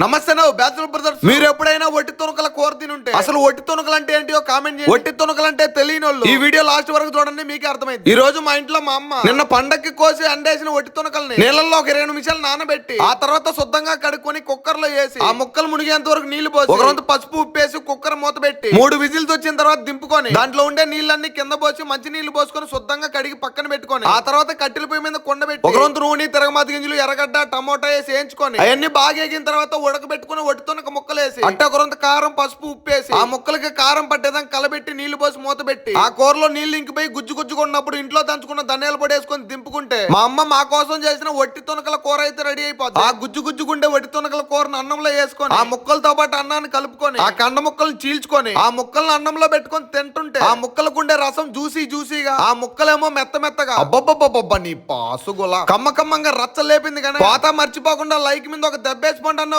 నమస్తే నవ్వు bachelor brothers. మీరు ఎప్పుడైనా ఒట్టి తునకల కూర తినుంటే అసలు ఒట్టి తునకలు అంటే ఏంటియో కామెంట్ చేయండి. ఒట్టి తునకలు అంటే తెలియని వాళ్ళు ఈ వీడియో లాస్ట్ వరకు చూడండి మీకే అర్థమైంది ఈ రోజు మా ఇంట్లో మా అమ్మ నిన్న పండక్కి కోసి అండేసిన ఒట్టి తునకల్ని నీళ్ళల్లో ఒక ఇరవై నిమిషాలు నానబెట్టి ఆ తర్వాత శుద్ధంగా కడుక్కొని కుక్కర్లో వేసి ఆ ముక్కలు మునిగేంత వరకు నీళ్ళు పోసి ఒక రొంత పసుపు ఉప్పేసి కుక్కర్ మూత పెట్టి మూడు విజిల్స్ వచ్చిన తర్వాత దింపుకొని దాంట్లో ఉండే నీళ్ళన్ని కింద పోసి మంచి నీళ్ళు పోసుకొని శుద్ధంగా కడిగి పక్కన పెట్టుకొని ఆ తర్వాత కట్టెల పొయ్యి మీద కొండ పెట్టి ఒక రొంత నూనె తిరగమాత గింజలు ఎర్రగడ్డ టమోటా వేసి వేయించుకొని అవన్నీ బాగా ఎగిన తర్వాత ఉడకబెట్టుకుని ఒట్టుతున్న ముక్కలేసి అట్ట ఒక రొంత కారం పసుపు ఉప్పేసి ఆ ముక్కలకి కారం పట్టేదాకా కలబెట్టి నీళ్ళు పోసి మూత పెట్టి ఆ కూరలో నీళ్ళు ఇంకిపోయి గుజ్జు గుజ్జుకున్నప్పుడు ఇంట్లో దంచుకున్న ధనియాల పొడి వేసుకొని దింపుకుంటే మా అమ్మ మా కోసం చేసిన ఒట్టి తునకల కూర అయితే రెడీ అయిపోతుంది ఆ గుజ్జు గుజ్జుకుండే ఒట్టి తునకల కూరను అన్నంలో వేసుకొని ఆ ముక్కలతో పాటు అన్నాన్ని కలుపుకొని ఆ కండ ముక్కలను చీల్చుకొని ఆ ముక్కలను అన్నంలో పెట్టుకొని తింటుంటే ఆ ముక్కలకుండే రసం జ్యూసీ జ్యూసీగా ఆ ముక్కలేమో మెత్త మెత్తగా. అబ్బబ్బబ్బబ్బ నీ పాసుగుల. కమ్మ కమ్మంగా రచ్చ లేపింది కానీ కోత మర్చిపోకుండా లైక్ మీద ఒక దెబ్బేసుకోండి అన్న